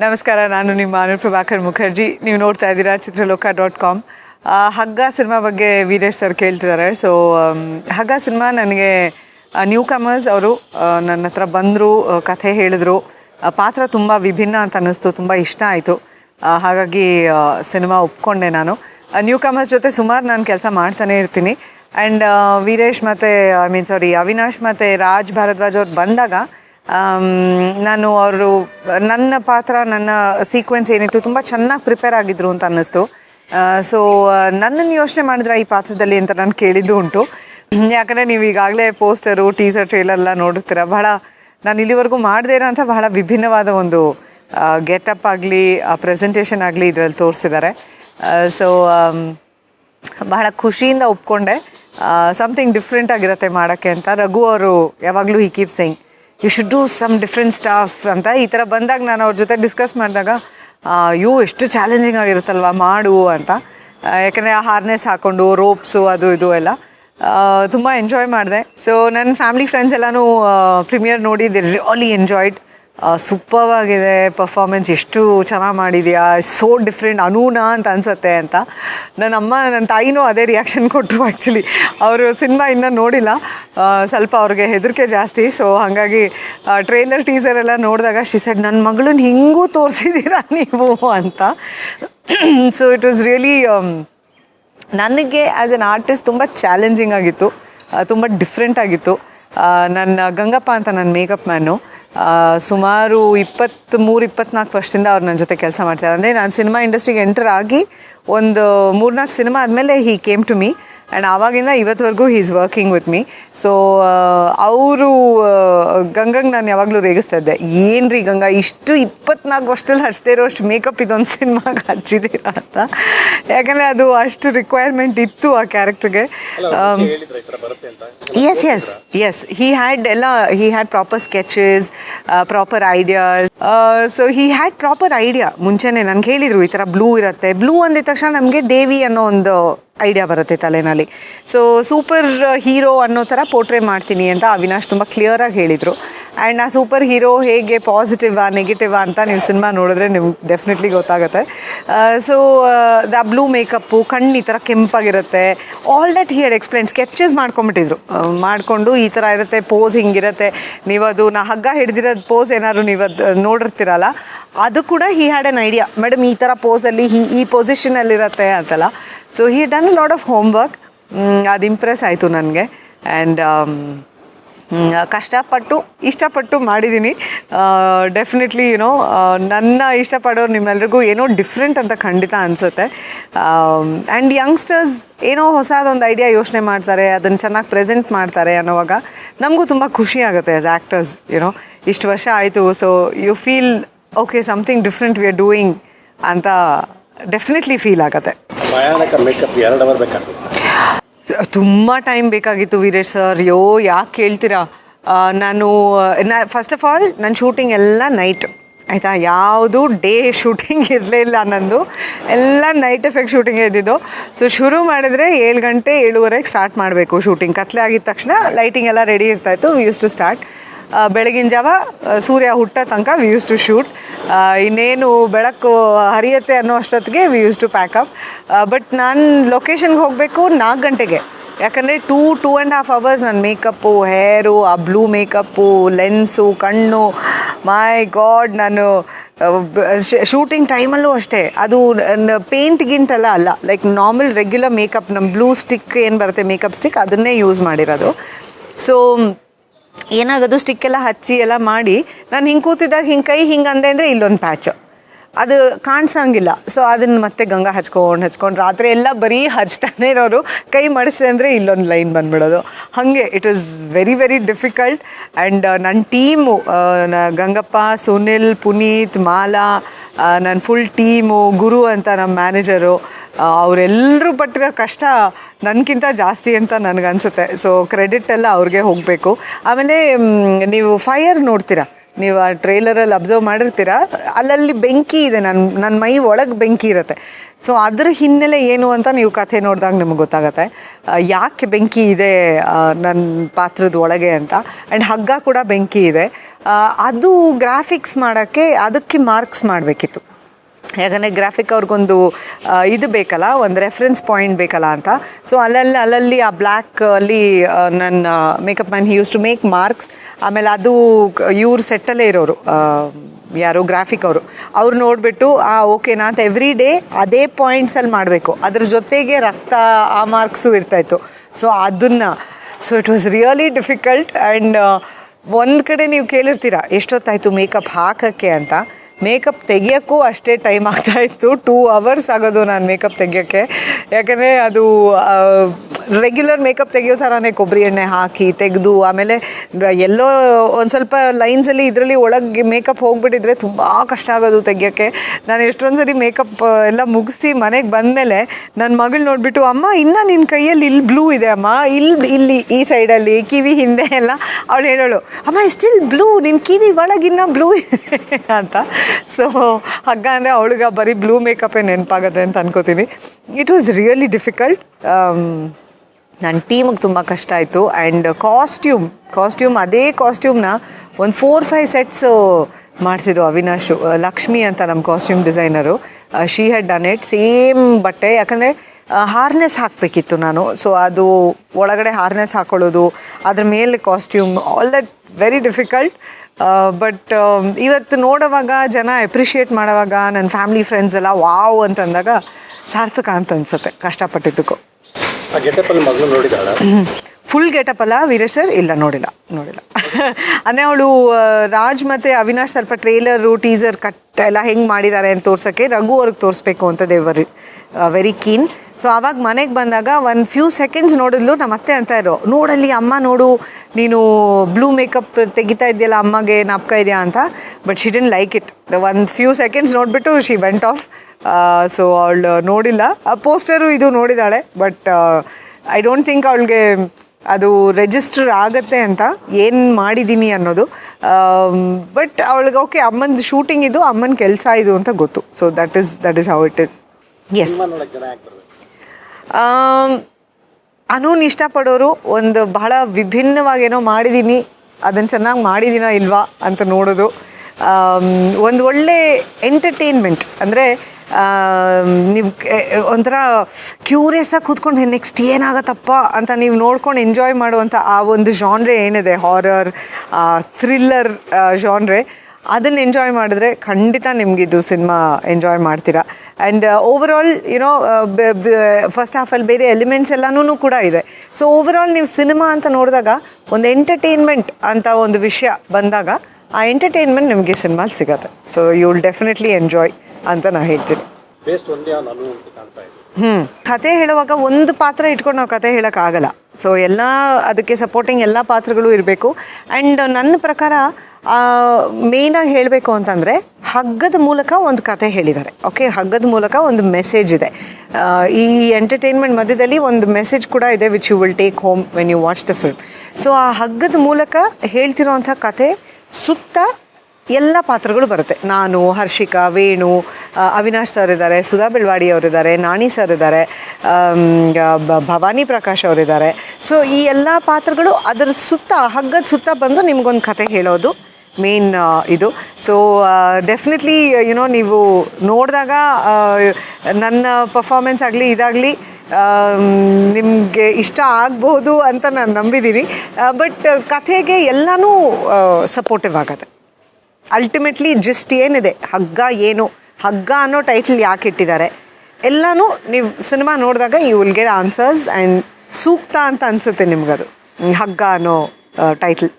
ನಮಸ್ಕಾರ, ನಾನು ನಿಮ್ಮ ಅನುಪ್ರಭಾಕರ್ ಮುಖರ್ಜಿ. ನೀವು ನೋಡ್ತಾ ಇದ್ದೀರಾ Chitraloka dot com. Hagga cinema ಬಗ್ಗೆ ವೀರೇಶ್ ಸರ್ ಕೇಳ್ತಿದ್ದಾರೆ. ಸೊ ಹಗ್ಗ ಸಿನಿಮಾ ನನಗೆ ನ್ಯೂ ಕಮರ್ಸ್ ಅವರು ನನ್ನ ಹತ್ರ ಬಂದರು ಕಥೆ ಹೇಳಿದ್ರು. ಪಾತ್ರ ತುಂಬ ವಿಭಿನ್ನ ಅಂತ ಅನ್ನಿಸ್ತು, ತುಂಬ ಇಷ್ಟ ಆಯಿತು. ಹಾಗಾಗಿ ಸಿನಿಮಾ ಒಪ್ಕೊಂಡೆ ನಾನು. ನ್ಯೂ ಕಮರ್ಸ್ ಜೊತೆ ಸುಮಾರು ನಾನು ಕೆಲಸ ಮಾಡ್ತಾನೆ ಇರ್ತೀನಿ. ಆ್ಯಂಡ್ ವೀರೇಶ್ ಮತ್ತು ಐ ಮೀನ್ ಸಾರಿ ಅವಿನಾಶ್ ಮತ್ತು ರಾಜ್ ಭಾರದ್ವಾಜ್ ಅವ್ರು ಬಂದಾಗ ನಾನು ಅವರು, ನನ್ನ ಪಾತ್ರ, ನನ್ನ ಸೀಕ್ವೆನ್ಸ್ ಏನಿತ್ತು, ತುಂಬ ಚೆನ್ನಾಗಿ ಪ್ರಿಪೇರ್ ಆಗಿದ್ರು ಅಂತ ಅನ್ನಿಸ್ತು. ಸೊ ನನ್ನನ್ನು ಯೋಚನೆ ಮಾಡಿದ್ರೆ ಈ ಪಾತ್ರದಲ್ಲಿ ಅಂತ ನಾನು ಕೇಳಿದ್ದು ಉಂಟು. ಯಾಕಂದರೆ ನೀವು ಈಗಾಗಲೇ ಪೋಸ್ಟರು ಟೀಸರ್ ಟ್ರೇಲರ್ ಎಲ್ಲ ನೋಡಿರ್ತೀರ. ಬಹಳ, ನಾನು ಇಲ್ಲಿವರೆಗೂ ಮಾಡದೇ ಇರೋಂಥ ಬಹಳ ವಿಭಿನ್ನವಾದ ಒಂದು ಗೆಟಪ್ ಆಗಲಿ ಪ್ರೆಸೆಂಟೇಷನ್ ಆಗಲಿ ಇದರಲ್ಲಿ ತೋರಿಸಿದ್ದಾರೆ. ಸೊ ಬಹಳ ಖುಷಿಯಿಂದ ಒಪ್ಕೊಂಡೆ. ಸಮಥಿಂಗ್ ಡಿಫ್ರೆಂಟ್ ಆಗಿರುತ್ತೆ ಮಾಡೋಕ್ಕೆ ಅಂತ ರಘು ಅವರು ಯಾವಾಗಲೂ ಹಿಕೀಪ್ keep ಸೈಂಗ್ you should do some different staff ಅಂತ ಈ ಥರ ಬಂದಾಗ ನಾನು ಅವ್ರ ಜೊತೆ ಡಿಸ್ಕಸ್ ಮಾಡಿದಾಗ ಅಯ್ಯೋ ಎಷ್ಟು ಚಾಲೆಂಜಿಂಗ್ ಆಗಿರುತ್ತಲ್ವ ಮಾಡು ಅಂತ. ಯಾಕಂದರೆ ಆ ಹಾರ್ನೆಸ್ ಹಾಕ್ಕೊಂಡು ರೋಪ್ಸು ಅದು ಇದು ಎಲ್ಲ ತುಂಬ ಎಂಜಾಯ್ ಮಾಡಿದೆ. ಸೊ ನನ್ನ ಫ್ಯಾಮಿಲಿ ಫ್ರೆಂಡ್ಸ್ ಎಲ್ಲನೂ ಪ್ರೀಮಿಯರ್ ನೋಡಿ ದಿ ರಿಯಲಿ ಎಂಜಾಯ್ಡ್ ಸೂಪರ್ ಆಗಿದೆ ಪರ್ಫಾರ್ಮೆನ್ಸ್ ಎಷ್ಟು ಚೆನ್ನಾಗಿ ಮಾಡಿದೆಯಾ? ಸೋ ಡಿಫ್ರೆಂಟ್ ಅನೂನಾ ಅಂತ ಅನಿಸುತ್ತೆ ಅಂತ. ನನ್ನ ಅಮ್ಮ ನನ್ನ ತಾಯಿನೂ ಅದೇ ರಿಯಾಕ್ಷನ್ ಕೊಟ್ಟರು ಆ್ಯಕ್ಚುಲಿ ಅವರು ಸಿನಿಮಾ ಇನ್ನೂ ನೋಡಿಲ್ಲ. ಸ್ವಲ್ಪ ಅವ್ರಿಗೆ ಹೆದರಿಕೆ ಜಾಸ್ತಿ. ಸೊ ಹಾಗಾಗಿ ಟ್ರೈಲರ್ ಟೀಸರ್ ಎಲ್ಲ ನೋಡಿದಾಗ ಶಿ ಸೆಡ್ ನನ್ನ ಮಗಳನ್ನ ಹಿಂಗೂ ತೋರಿಸಿದ್ದೀರಾ ನೀವು? ಅಂತ. ಸೊ ಇಟ್ ವಾಸ್ ರಿಯಲಿ ನನಗೆ ಆ್ಯಸ್ ಎನ್ ಆರ್ಟಿಸ್ಟ್ ತುಂಬ ಚಾಲೆಂಜಿಂಗ್ ಆಗಿತ್ತು. ತುಂಬ ಡಿಫ್ರೆಂಟ್ ಆಗಿತ್ತು. ನನ್ನ ಗಂಗಪ್ಪ ಅಂತ ನನ್ನ ಮೇಕಪ್ ಮ್ಯಾನು ಸುಮಾರು ಇಪ್ಪತ್ತ್ ಮೂರು ಇಪ್ಪತ್ನಾಲ್ಕು ವರ್ಷದಿಂದ ಅವ್ರು ನನ್ನ ಜೊತೆ ಕೆಲಸ ಮಾಡ್ತಾರೆ ಅಂದರೆ ನಾನು ಸಿನಿಮಾ ಇಂಡಸ್ಟ್ರಿಗೆ ಎಂಟರ್ ಆಗಿ ಒಂದು ಮೂರ್ನಾಲ್ಕು ಸಿನಿಮಾ ಆದಮೇಲೆ he came to me and ಆವಾಗಿಂದ ಇವತ್ತವರೆಗೂ he is working with me so ಅವರು ಗಂಗಂಗೆ ನಾನು ಯಾವಾಗಲೂ ರೇಗಿಸ್ತಾ ಇದ್ದೆ. ಏನು ರೀ ಗಂಗಾ ಇಷ್ಟು ಇಪ್ಪತ್ನಾಲ್ಕು ವರ್ಷದಲ್ಲಿ ಹಚ್ಚದೇ ಇರೋಷ್ಟು ಮೇಕಪ್ ಇದೊಂದು ಸಿನಿಮಾಗೆ ಹಚ್ಚಿದ್ದೀರ ಅಂತ. ಯಾಕಂದರೆ ಅದು ಅಷ್ಟು ರಿಕ್ವೈರ್ಮೆಂಟ್ ಇತ್ತು ಆ ಕ್ಯಾರೆಕ್ಟರ್ಗೆ yes yes yes he had ಎಲ್ಲ he had proper sketches proper ideas so he had proper idea ಮುಂಚೆನೆ ನನ್ಗೆ ಹೇಳಿದ್ರು, ಈ ಥರ ಬ್ಲೂ ಇರುತ್ತೆ. ಬ್ಲೂ ಅಂದಿದ ತಕ್ಷಣ ನಮಗೆ ದೇವಿ ಅನ್ನೋ ಒಂದು ಐಡಿಯಾ ಬರುತ್ತೆ ತಲೆನಲ್ಲಿ. ಸೊ ಸೂಪರ್ ಹೀರೋ ಅನ್ನೋ ಥರ ಪೋರ್ಟ್ರೇ ಮಾಡ್ತೀನಿ ಅಂತ ಅವಿನಾಶ್ ತುಂಬ ಕ್ಲಿಯರಾಗಿ ಹೇಳಿದರು. ಆ್ಯಂಡ್ ಆ ಸೂಪರ್ ಹೀರೋ ಹೇಗೆ ಪಾಸಿಟಿವಾ ನೆಗೆಟಿವಾ ಅಂತ ನೀವು ಸಿನಿಮಾ ನೋಡಿದ್ರೆ ನೀವು ಡೆಫಿನೆಟ್ಲಿ ಗೊತ್ತಾಗುತ್ತೆ. ಸೊ ದ ಬ್ಲೂ ಮೇಕಪ್ಪು ಕಣ್ಣು ಈ ಥರ ಕೆಂಪಾಗಿರುತ್ತೆ. All that here explain sketches ಮಾಡ್ಕೊಂಬಿಟ್ಟಿದ್ರು ಮಾಡಿಕೊಂಡು ಈ ಥರ ಇರುತ್ತೆ ಪೋಸ್ ಹಿಂಗಿರುತ್ತೆ. ನೀವು ಅದು ನಾ ಹಗ್ಗ ಹಿಡ್ದಿರೋದು ಪೋಸ್ ಏನಾದ್ರು ನೀವು ಅದು ನೋಡಿರ್ತೀರಲ್ಲ, ಅದು ಕೂಡ he had an idea madam ಈ ಥರ ಪೋಸಲ್ಲಿ ಹಿ ಈ ಪೊಸಿಷನಲ್ಲಿರುತ್ತೆ ಅಂತಲ್ಲ. So he done lot of homework ಅದು ಇಂಪ್ರೆಸ್ ಆಯಿತು ನನಗೆ. ಆ್ಯಂಡ್ ಕಷ್ಟಪಟ್ಟು, ಇಷ್ಟಪಟ್ಟು ಮಾಡಿದ್ದೀನಿ ಡೆಫಿನೆಟ್ಲಿ ಯುನೋ ನನ್ನ ಇಷ್ಟಪಡೋರು ನಿಮ್ಮೆಲ್ರಿಗೂ ಏನೋ ಡಿಫ್ರೆಂಟ್ ಅಂತ ಖಂಡಿತ ಅನಿಸುತ್ತೆ. ಆ್ಯಂಡ್ ಯಂಗ್ಸ್ಟರ್ಸ್ ಏನೋ ಹೊಸದೊಂದು ಐಡಿಯಾ ಯೋಚನೆ ಮಾಡ್ತಾರೆ, ಅದನ್ನು ಚೆನ್ನಾಗಿ ಪ್ರೆಸೆಂಟ್ ಮಾಡ್ತಾರೆ ಅನ್ನೋವಾಗ ನಮಗೂ ತುಂಬ ಖುಷಿ ಆಗುತ್ತೆ ಆ್ಯಸ್ ಆ್ಯಕ್ಟರ್ಸ್ ಏನೋ ಇಷ್ಟು ವರ್ಷ ಆಯಿತು so you feel okay something different we are doing ಅಂತ ಡೆಫಿನೆಟ್ಲಿ ಫೀಲ್ ಆಗುತ್ತೆ. ಭಯಾನಕ ಮೇಕಪ್ ಎರಡು ಅವರ್ ಬೇಕಾಗಿತ್ತು ತುಂಬ ಟೈಮ್ ಬೇಕಾಗಿತ್ತು ವೀರೇಶ್ ಸರ್ ಯೋ, ಯಾಕೆ ಕೇಳ್ತೀರಾ ನಾನು, ನಾ ಫಸ್ಟ್ ಆಫ್ ಆಲ್ ನನ್ನ ಶೂಟಿಂಗ್ ಎಲ್ಲ ನೈಟ್ ಆಯಿತಾ? ಯಾವುದು ಡೇ ಶೂಟಿಂಗ್ ಇರಲೇ ಇಲ್ಲ ನಂದು. ಎಲ್ಲ ನೈಟ್ ಎಫೆಕ್ಟ್ ಶೂಟಿಂಗ್ ಇದ್ದಿದ್ದು. ಸೊ ಶುರು ಮಾಡಿದ್ರೆ ಏಳು ಗಂಟೆ ಏಳುವರೆಗೆ ಸ್ಟಾರ್ಟ್ ಮಾಡಬೇಕು ಶೂಟಿಂಗ್ ಕತ್ಲೆ ಆಗಿದ ತಕ್ಷಣ ಲೈಟಿಂಗ್ ಎಲ್ಲ ರೆಡಿ ಇರ್ತಾಯಿತ್ತು ವಿ ಯೂಸ್ ಟು ಸ್ಟಾರ್ಟ್ ಬೆಳಗಿನ ಜಾವ ಸೂರ್ಯ ಹುಟ್ಟ ತನಕ ವಿ ಯೂಸ್ ಟು ಶೂಟ್ ಇನ್ನೇನು ಬೆಳಕು ಹರಿಯತ್ತೆ ಅನ್ನೋ ಅಷ್ಟೊತ್ತಿಗೆ we use to pack up but ನಾನು ಲೊಕೇಶನ್ಗೆ ಹೋಗಬೇಕು ನಾಲ್ಕು ಗಂಟೆಗೆ. ಯಾಕಂದರೆ two two and half hours ನನ್ನ ಮೇಕಪ್ಪು ಹೇರು ಆ ಬ್ಲೂ ಮೇಕಪ್ಪು ಲೆನ್ಸು ಕಣ್ಣು. ಮೈ ಗಾಡ್ ನಾನು ಶೂಟಿಂಗ್ ಟೈಮಲ್ಲೂ ಅಷ್ಟೇ. ಅದು ಪೇಂಟ್ ಗಿಂಟೆಲ್ಲ ಅಲ್ಲ. ಲೈಕ್ ನಾರ್ಮಲ್ ರೆಗ್ಯುಲರ್ ಮೇಕಪ್ ನಮ್ಮ ಬ್ಲೂ ಸ್ಟಿಕ್ ಏನು ಬರುತ್ತೆ ಮೇಕಪ್ ಸ್ಟಿಕ್ ಅದನ್ನೇ ಯೂಸ್ ಮಾಡಿರೋದು. ಸೊ ಏನಾಗೋದು ಸ್ಟಿಕ್ ಎಲ್ಲ ಹಚ್ಚಿ ಎಲ್ಲ ಮಾಡಿ, ನಾನು ಹಿಂಗೆ ಕೂತಿದ್ದಾಗ ಹಿಂಗೆ ಕೈ ಹಿಂಗೆ ಅಂದೆ ಅಂದರೆ ಇಲ್ಲೊಂದು ಪ್ಯಾಚ್ ಅದು ಕಾಣಿಸಂಗಿಲ್ಲ. ಸೊ ಅದನ್ನು ಮತ್ತೆ ಗಂಗಾ ಹಚ್ಕೊಂಡು ಹಚ್ಕೊಂಡು ರಾತ್ರಿ ಎಲ್ಲ ಬರೀ ಹಚ್ತಾನೆ ಇರೋರು, ಕೈ ಮಡಿಸಿದೆ ಅಂದರೆ ಇಲ್ಲೊಂದು ಲೈನ್ ಬಂದ್ಬಿಡೋದು. ಹಾಗೆ it was very very difficult and ನನ್ನ ಟೀಮು ಗಂಗಪ್ಪ, ಸುನಿಲ್, ಪುನೀತ್, ಮಾಲಾ ನನ್ನ ಫುಲ್ ಟೀಮು ಗುರು ಅಂತ ನಮ್ಮ ಮ್ಯಾನೇಜರು ಅವರೆಲ್ಲರೂ ಪಟ್ಟಿರೋ ಕಷ್ಟ ನನಗಿಂತ ಜಾಸ್ತಿ ಅಂತ ನನಗನ್ಸುತ್ತೆ. ಸೊ ಕ್ರೆಡಿಟ್ ಎಲ್ಲ ಅವ್ರಿಗೆ ಹೋಗಬೇಕು. ಆಮೇಲೆ ನೀವು ಫೈರ್ ನೋಡ್ತೀರಾ? ನೀವು ಆ ಟ್ರೈಲರಲ್ಲಿ ಅಬ್ಸರ್ವ್ ಮಾಡಿರ್ತೀರ? ಅಲ್ಲಲ್ಲಿ ಬೆಂಕಿ ಇದೆ ನನ್ನ ನನ್ನ ಮೈ ಒಳಗೆ ಬೆಂಕಿ ಇರುತ್ತೆ. ಸೊ ಅದ್ರ ಹಿನ್ನೆಲೆ ಏನು ಅಂತ ನೀವು ಕಥೆ ನೋಡಿದಾಗ ನಿಮಗೆ ಗೊತ್ತಾಗತ್ತೆ. ಯಾಕೆ ಬೆಂಕಿ ಇದೆ ನನ್ನ ಪಾತ್ರದ ಒಳಗೆ ಅಂತ. ಆ್ಯಂಡ್ ಹಗ್ಗ ಕೂಡ ಬೆಂಕಿ ಇದೆ. ಅದು ಗ್ರಾಫಿಕ್ಸ್ ಮಾಡೋಕ್ಕೆ, ಅದಕ್ಕೆ ಮಾರ್ಕ್ಸ್ ಮಾಡಬೇಕಿತ್ತು. ಯಾಕಂದರೆ ಗ್ರಾಫಿಕ್ ಅವ್ರಿಗೊಂದು ಇದು ಬೇಕಲ್ಲ, ಒಂದು ರೆಫರೆನ್ಸ್ ಪಾಯಿಂಟ್ ಬೇಕಲ್ಲ ಅಂತ. ಸೊ ಅಲ್ಲಲ್ಲಿ ಅಲ್ಲಲ್ಲಿ ಆ ಬ್ಲ್ಯಾಕ್ ಅಲ್ಲಿ ನನ್ನ makeup man use to make marks ಆಮೇಲೆ ಅದು ಇವ್ರು ಸೆಟ್ಟಲ್ಲೇ ಇರೋರು ಯಾರು ಗ್ರಾಫಿಕ್ ಅವರು. ಅವ್ರು ನೋಡಿಬಿಟ್ಟು, ಆ ಓಕೆನಾ ಅಂತ ಎವ್ರಿ ಡೇ ಅದೇ ಪಾಯಿಂಟ್ಸಲ್ಲಿ ಮಾಡಬೇಕು. ಅದ್ರ ಜೊತೆಗೆ ರಕ್ತ, ಆ ಮಾರ್ಕ್ಸು ಇರ್ತಾಯಿತ್ತು ಸೊ ಅದನ್ನು so it was really difficult and ಒಂದು ಕಡೆ ನೀವು ಕೇಳಿರ್ತೀರಾ, ಎಷ್ಟೊತ್ತಾಯಿತು ಮೇಕಪ್ ಹಾಕೋಕ್ಕೆ? ಅಂತ. ಮೇಕಪ್ ತೆಗಿಯೋಕ್ಕೂ ಅಷ್ಟೇ ಟೈಮ್ ಆಗ್ತಾ ಇತ್ತು. ಟೂ ಅವರ್ಸ್ ಆಗೋದು ನಾನು ಮೇಕಪ್ ತೆಗಿಯೋಕ್ಕೆ. ಯಾಕಂದರೆ ಅದು ರೆಗ್ಯುಲರ್ ಮೇಕಪ್ ತೆಗಿಯೋ ಥರನೇ ಕೊಬ್ಬರಿ ಎಣ್ಣೆ ಹಾಕಿ ತೆಗೆದು, ಆಮೇಲೆ ಎಲ್ಲೋ ಒಂದು ಸ್ವಲ್ಪ ಲೈನ್ಸಲ್ಲಿ ಇದರಲ್ಲಿ ಒಳಗೆ ಮೇಕಪ್ ಹೋಗಿಬಿಟ್ಟಿದ್ರೆ ತುಂಬ ಕಷ್ಟ ಆಗೋದು ತೆಗಿಯೋಕ್ಕೆ. ನಾನು ಎಷ್ಟೊಂದು ಸರಿ ಮೇಕಪ್ ಎಲ್ಲ ಮುಗಿಸಿ ಮನೆಗೆ ಬಂದಮೇಲೆ ನನ್ನ ಮಗಳು ನೋಡಿಬಿಟ್ಟು, ಅಮ್ಮ, ಇನ್ನೂ ನಿನ್ನ ಕೈಯಲ್ಲಿ ಇಲ್ಲಿ ಬ್ಲೂ ಇದೆ ಅಮ್ಮ. ಇಲ್ಲಿ ಇಲ್ಲಿ, ಈ ಸೈಡಲ್ಲಿ ಕಿವಿ ಹಿಂದೆ ಎಲ್ಲ. ಅವಳು ಹೇಳೋಳು, ಅಮ್ಮ ಸ್ಟಿಲ್ ಬ್ಲೂ ನಿನ್ನ ಕಿವಿ ಒಳಗಿನ್ನ ಬ್ಲೂ ಅಂತ. ಸೊ ಹಗ್ಗ ಅಂದರೆ ಅವಳಿಗೆ ಬರೀ ಬ್ಲೂ ಮೇಕಪ್ಪೇ ನೆನಪಾಗುತ್ತೆ ಅಂತ ಅನ್ಕೋತೀನಿ. ಇಟ್ ವಾಸ್ ರಿಯಲಿ ಡಿಫಿಕಲ್ಟ್ ನನ್ನ ಟೀಮಿಗೆ ತುಂಬ ಕಷ್ಟ ಆಯಿತು. ಆ್ಯಂಡ್ ಕಾಸ್ಟ್ಯೂಮ್ ಕಾಸ್ಟ್ಯೂಮ್ ಅದೇ ಕಾಸ್ಟ್ಯೂಮ್ನ ಒಂದು ಫೋರ್ ಫೈವ್ ಸೆಟ್ಸು ಮಾಡಿಸಿದ್ರು ಅವಿನಾಶು ಲಕ್ಷ್ಮಿ ಅಂತ ನಮ್ಮ costume designer she had done it same ಬಟ್ಟೆ. ಯಾಕಂದರೆ ಹಾರ್ನೆಸ್ ಹಾಕಬೇಕಿತ್ತು ನಾನು. ಸೊ ಅದು ಒಳಗಡೆ ಹಾರ್ನೆಸ್ ಹಾಕೊಳ್ಳೋದು, ಅದ್ರ ಮೇಲೆ costume all that very difficult but ಇವತ್ತು ನೋಡೋವಾಗ ಜನ ಎಪ್ರಿಷಿಯೇಟ್ ಮಾಡೋವಾಗ ನನ್ನ ಫ್ಯಾಮಿಲಿ ಫ್ರೆಂಡ್ಸ್ ಎಲ್ಲ ವಾವ್ ಅಂತಂದಾಗ ಸಾರ್ಥಕ ಅಂತ ಅನ್ಸುತ್ತೆ ಕಷ್ಟಪಟ್ಟಿದ್ದಕ್ಕೂ. ಗೆಟಪಲ್ಲಿ ಫುಲ್ ಗೆಟಪ್ ಅಲ್ಲ ವೀರೇಶ್ ಸರ್ ಇಲ್ಲ ನೋಡಿಲ್ಲ ನೋಡಿಲ್ಲ. ಅಂದರೆ ಅವಳು ರಾಜ್ ಮತ್ತು ಅವಿನಾಶ್ ಸ್ವಲ್ಪ ಟ್ರೇಲರು ಟೀಸರ್ ಕಟ್ ಎಲ್ಲ ಹೆಂಗೆ ಮಾಡಿದ್ದಾರೆ ಅಂತ ತೋರ್ಸೋಕ್ಕೆ ರಘು ಅವ್ರಿಗೆ ತೋರಿಸ್ಬೇಕು ಅಂತ ದೇವರಿ ವೆರಿ ಕೀನ್ ಸೊ ಆವಾಗ ಮನೆಗೆ ಬಂದಾಗ ಒಂದು ಫ್ಯೂ ಸೆಕೆಂಡ್ಸ್ ನೋಡಿದ್ಲು ನಮ್ಮ ಅತ್ತೆ ಅಂತ ಇರೋ ನೋಡಲ್ಲಿ ಅಮ್ಮ ನೋಡು ನೀನು ಬ್ಲೂ ಮೇಕಪ್ ತೆಗಿತಾ ಇದೆಯಲ್ಲ ಅಮ್ಮಗೆ ನಾಪ್ಕ ಇದೆಯಾ ಅಂತ. But she didn't like it ಒಂದು ಫ್ಯೂ ಸೆಕೆಂಡ್ಸ್ ನೋಡಿಬಿಟ್ಟು ಶಿ ವೆಂಟ್ ಆಫ್ ಸೊ ಅವಳು ನೋಡಿಲ್ಲ. ಪೋಸ್ಟರು ಇದು ನೋಡಿದಾಳೆ. ಬಟ್ ಐ ಡೋಂಟ್ ಥಿಂಕ್ ಅವಳಿಗೆ ಅದು ರಿಜಿಸ್ಟರ್ ಆಗತ್ತೆ ಅಂತ ಏನು ಮಾಡಿದ್ದೀನಿ ಅನ್ನೋದು. ಬಟ್ ಅವಳಿಗೆ ಓಕೆ ಅಮ್ಮನ ಶೂಟಿಂಗ್ ಇದು ಅಮ್ಮನ ಕೆಲಸ ಇದು ಅಂತ ಗೊತ್ತು. So that is that is how it is as cinema ನೋಡಕ್ಕೆ ಜನ ಯಾಕೆ ಬರ್ಬೇಕು ಅನೂನ್ ಇಷ್ಟಪಡೋರು ಒಂದು ಬಹಳ ವಿಭಿನ್ನವಾಗೇನೋ ಮಾಡಿದ್ದೀನಿ ಅದನ್ನು ಚೆನ್ನಾಗಿ ಮಾಡಿದ್ದೀನೋ ಇಲ್ವಾ ಅಂತ ನೋಡೋದು. ಒಂದು ಒಳ್ಳೆ ಎಂಟರ್ಟೈನ್ಮೆಂಟ್. ಅಂದರೆ ನೀವು ಒಂಥರ ಕ್ಯೂರಿಯಸ್ಸಾಗಿ ಕೂತ್ಕೊಂಡು ನೆಕ್ಸ್ಟ್ ಏನಾಗತ್ತಪ್ಪ? ಅಂತ ನೀವು ನೋಡ್ಕೊಂಡು ಎಂಜಾಯ್ ಮಾಡುವಂಥ ಆ ಒಂದು ಜಾನ್ರೆ ಏನಿದೆ? ಹಾರರ್ ಥ್ರಿಲ್ಲರ್ ಜಾನ್ರೆ ಅದನ್ನು ಎಂಜಾಯ್ ಮಾಡಿದ್ರೆ ಖಂಡಿತ ನಿಮ್ಗೆ ಇದು ಸಿನಿಮಾ ಎಂಜಾಯ್ ಮಾಡ್ತೀರಾ and overall you know first ಹಾಫಲ್ಲಿ ಬೇರೆ ಎಲಿಮೆಂಟ್ಸ್ ಎಲ್ಲನೂ ಕೂಡ ಇದೆ. ಸೊ ಓವರ್ ಆಲ್ ನೀವು ಸಿನಿಮಾ ಅಂತ ನೋಡಿದಾಗ ಒಂದು ಎಂಟರ್ಟೈನ್ಮೆಂಟ್ ಅಂತ ಒಂದು ವಿಷಯ ಬಂದಾಗ ಆ ಎಂಟರ್ಟೈನ್ಮೆಂಟ್ ನಿಮಗೆ ಸಿನಿಮಾಲಿ ಸಿಗತ್ತೆ. So you will definitely enjoy ಅಂತ ನಾನು ಹೇಳ್ತೀನಿ ಹ್ಞೂ ಕತೆ ಹೇಳುವಾಗ ಒಂದು ಪಾತ್ರ ಇಟ್ಕೊಂಡು ನಾವು ಕತೆ ಹೇಳೋಕ್ಕಾಗಲ್ಲ ಸೊ ಎಲ್ಲ ಅದಕ್ಕೆ ಸಪೋರ್ಟಿಂಗ್ ಎಲ್ಲ ಪಾತ್ರಗಳು ಇರಬೇಕು. ಆ್ಯಂಡ್ ನನ್ನ ಪ್ರಕಾರ ಮೇಯ್ನಾಗಿ ಹೇಳಬೇಕು ಅಂತಂದರೆ ಹಗ್ಗದ ಮೂಲಕ ಒಂದು ಕತೆ ಹೇಳಿದ್ದಾರೆ. ಓಕೆ ಹಗ್ಗದ ಮೂಲಕ ಒಂದು ಮೆಸೇಜ್ ಇದೆ. ಈ ಎಂಟರ್ಟೈನ್ಮೆಂಟ್ ಮಧ್ಯದಲ್ಲಿ ಒಂದು ಮೆಸೇಜ್ ಕೂಡ ಇದೆ which you will take home when you watch the film so ಆ ಹಗ್ಗದ ಮೂಲಕ ಹೇಳ್ತಿರೋವಂಥ ಕತೆ ಸುತ್ತ ಎಲ್ಲ ಪಾತ್ರಗಳು ಬರುತ್ತೆ. ನಾನು, ಹರ್ಷಿಕಾ, ವೇಣು ಅವಿನಾಶ್ ಸರ್ ಇದ್ದಾರೆ, ಸುಧಾ ಬೆಳ್ವಾಡಿ ಅವರಿದ್ದಾರೆ, ನಾಣಿ ಸರ್ ಇದ್ದಾರೆ ಭವಾನಿ ಪ್ರಕಾಶ್ ಅವರಿದ್ದಾರೆ. ಸೊ ಈ ಎಲ್ಲ ಪಾತ್ರಗಳು ಅದರ ಸುತ್ತ, ಹಗ್ಗದ ಸುತ್ತ ಬಂದು ನಿಮಗೊಂದು ಕತೆ ಹೇಳೋದು ಮೇನ್ ಇದು. ಸೊ ಡೆಫಿನೆಟ್ಲಿ ಯುನೋ ನೀವು ನೋಡಿದಾಗ ನನ್ನ ಪರ್ಫಾರ್ಮೆನ್ಸ್ ಆಗಲಿ, ಇದಾಗಲಿ ನಿಮಗೆ ಇಷ್ಟ ಆಗ್ಬೋದು ಅಂತ ನಾನು ನಂಬಿದ್ದೀನಿ ಬಟ್ ಕಥೆಗೆ ಎಲ್ಲನೂ ಸಪೋರ್ಟಿವ್ ಆಗುತ್ತೆ. ಅಲ್ಟಿಮೇಟ್ಲಿ ಜಸ್ಟ್ ಏನಿದೆ? ಹಗ್ಗ ಏನು? ಹಗ್ಗ ಅನ್ನೋ ಟೈಟ್ಲ್ ಯಾಕೆ ಇಟ್ಟಿದ್ದಾರೆ? ಎಲ್ಲನೂ ನೀವು ಸಿನಿಮಾ ನೋಡಿದಾಗ you will get answers and ಸೂಕ್ತ ಅಂತ ಅನಿಸುತ್ತೆ ಅದು ಹಗ್ಗ ಅನ್ನೋ ಟೈಟ್ಲ್